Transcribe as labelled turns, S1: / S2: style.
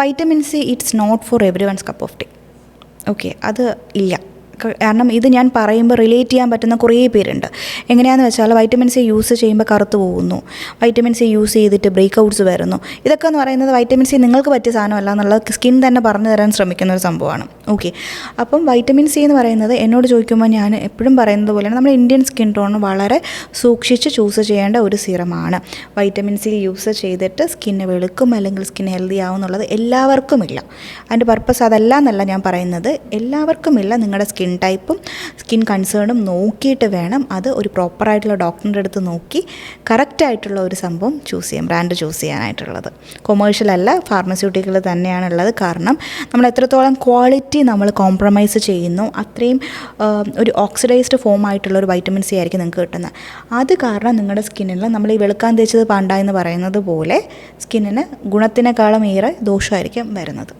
S1: Vitamin C it's not for every one's cup of tea okay അത് ഇല്ല. കാരണം ഇത് ഞാൻ പറയുമ്പോൾ റിലേറ്റ് ചെയ്യാൻ പറ്റുന്ന കുറേ പേരുണ്ട്. എങ്ങനെയാണെന്ന് വെച്ചാൽ വൈറ്റമിൻ സി യൂസ് ചെയ്യുമ്പോൾ കറുത്ത് പോകുന്നു. വൈറ്റമിൻ സി യൂസ് ചെയ്തിട്ട് ബ്രേക്ക് ഔട്ട്സ് വരുന്നു. ഇതൊക്കെ എന്ന് പറയുന്നത് വൈറ്റമിൻ സി നിങ്ങൾക്ക് പറ്റിയ സാധനമല്ല എന്നുള്ളത് സ്കിൻ തന്നെ പറഞ്ഞു തരാൻ ശ്രമിക്കുന്ന ഒരു സംഭവമാണ്. ഓക്കെ അപ്പം വൈറ്റമിൻ സി എന്ന് പറയുന്നത് എന്നോട് ചോദിക്കുമ്പോൾ ഞാൻ എപ്പോഴും പറയുന്നത് പോലെയാണ് നമ്മുടെ ഇന്ത്യൻ സ്കിൻ ടോൺ വളരെ സൂക്ഷിച്ച് ചൂസ് ചെയ്യേണ്ട ഒരു സിറമാണ്. വൈറ്റമിൻ സി യൂസ് ചെയ്തിട്ട് സ്കിന്ന് വെളുക്കും അല്ലെങ്കിൽ സ്കിൻ ഹെൽത്തി ആവും എന്നുള്ളത് എല്ലാവർക്കുമില്ല അതിന്റെ പർപ്പസ് അതല്ല എന്നല്ല ഞാൻ പറയുന്നത്. എല്ലാവർക്കുമില്ല നിങ്ങളുടെ സ്കിൻ ടൈപ്പും സ്കിൻ കൺസേണും നോക്കിയിട്ട് വേണം അത് ഒരു പ്രോപ്പറായിട്ടുള്ള ഡോക്ടറിന്റെ അടുത്ത് നോക്കി കറക്റ്റായിട്ടുള്ള ഒരു സംഭവം ചൂസ് ചെയ്യാം ബ്രാൻഡ് ചൂസ് ചെയ്യാനായിട്ടുള്ളത്. കൊമേഴ്ഷ്യൽ അല്ല ഫാർമസ്യൂട്ടിക്കൽ തന്നെയാണുള്ളത് കാരണം നമ്മൾ എത്രത്തോളം ക്വാളിറ്റി നമ്മൾ കോംപ്രമൈസ് ചെയ്യുന്നു. അത്രയും ഒരു ഓക്സിഡൈസ്ഡ് ഫോം ആയിട്ടുള്ള ഒരു വൈറ്റമിൻ സി ആയിരിക്കും നിങ്ങൾക്ക് കിട്ടുന്നത്. അത് കാരണം നിങ്ങളുടെ സ്കിന്നിൽ നമ്മൾ ഈ വെളുക്കാൻ തേച്ചത് പാണ്ട എന്ന് പറയുന്നത് പോലെ സ്കിന്നിന് ഗുണത്തിനേക്കാളും ഏറെ ദോഷമായിരിക്കും വരുന്നത്.